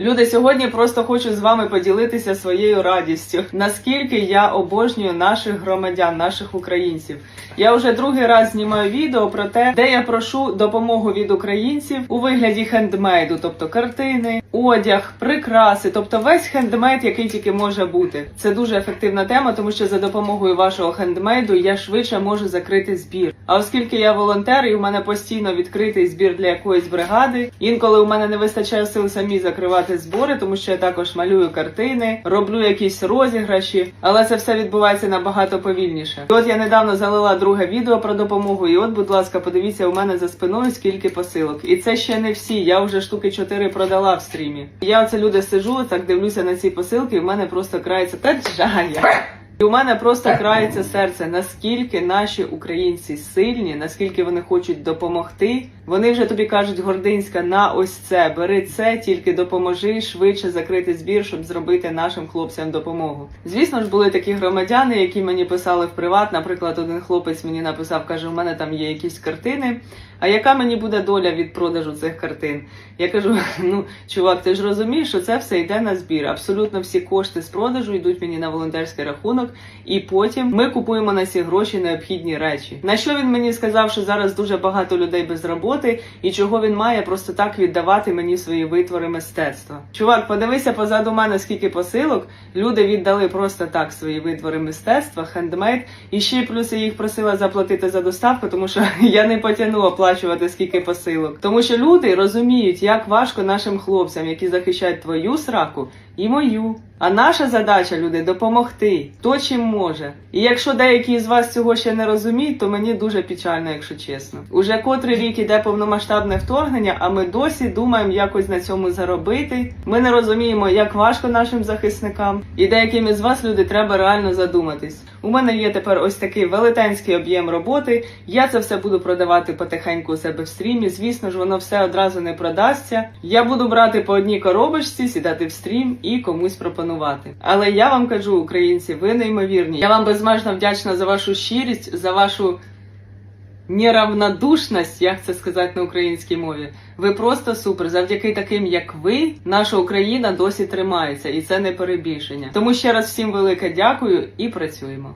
Люди, сьогодні просто хочу з вами поділитися своєю радістю. Наскільки я обожнюю наших громадян, наших українців. Я вже другий раз знімаю відео про те, де я прошу допомогу від українців у вигляді хендмейду, тобто картини, одяг, прикраси, тобто весь хендмейд, який тільки може бути. Це дуже ефективна тема, тому що за допомогою вашого хендмейду я швидше можу закрити збір. А оскільки я волонтер і у мене постійно відкритий збір для якоїсь бригади, інколи у мене не вистачає сил самі закривати збори, тому що я також малюю картини, роблю якісь розіграші, але це все відбувається набагато повільніше. І от я недавно залила друге відео про допомогу. І от, будь ласка, подивіться у мене за спиною скільки посилок. І це ще не всі. Я вже штуки 4 продала в стрімі. Я оце люди сижу, так дивлюся на ці посилки, і в мене просто крається та джая. І у мене просто крається серце, наскільки наші українці сильні, наскільки вони хочуть допомогти. Вони вже тобі кажуть, Гординська, на ось це, бери це, тільки допоможи швидше закрити збір, щоб зробити нашим хлопцям допомогу. Звісно ж, були такі громадяни, які мені писали в приват. Наприклад, один хлопець мені написав, каже: у мене там є якісь картини. А яка мені буде доля від продажу цих картин? Я кажу: ну чувак, ти ж розумієш, що це все йде на збір. Абсолютно всі кошти з продажу йдуть мені на волонтерський рахунок, і потім ми купуємо на ці гроші необхідні речі. На що він мені сказав, що зараз дуже багато людей без роботи, і чого він має просто так віддавати мені свої витвори мистецтва? Чувак, подивися позаду мене, скільки посилок. Люди віддали просто так свої витвори мистецтва, хендмейд, і ще плюс я їх просила заплатити за доставку, тому що я не потягну оплачувати скільки посилок. Тому що люди розуміють, як важко нашим хлопцям, які захищають твою сраку і мою. А наша задача, люди, допомогти хто чим може. І якщо деякі з вас цього ще не розуміють, то мені дуже печально, якщо чесно. Уже котрий рік іде повномасштабне вторгнення, а ми досі думаємо якось на цьому заробити. Ми не розуміємо, як важко нашим захисникам. І деяким із вас, люди, треба реально задуматись. У мене є тепер ось такий велетенський об'єм роботи. Я це все буду продавати потихеньку у себе в стрімі. Звісно ж, воно все одразу не продасться. Я буду брати по одній коробочці, сідати в стрім і комусь пропонувати. Але я вам кажу, українці, ви неймовірні. Я вам безмежно вдячна за вашу щирість, за вашу неравнодушність, як це сказати на українській мові. Ви просто супер. Завдяки таким, як ви, наша Україна досі тримається, і це не перебільшення. Тому ще раз всім велике дякую і працюємо.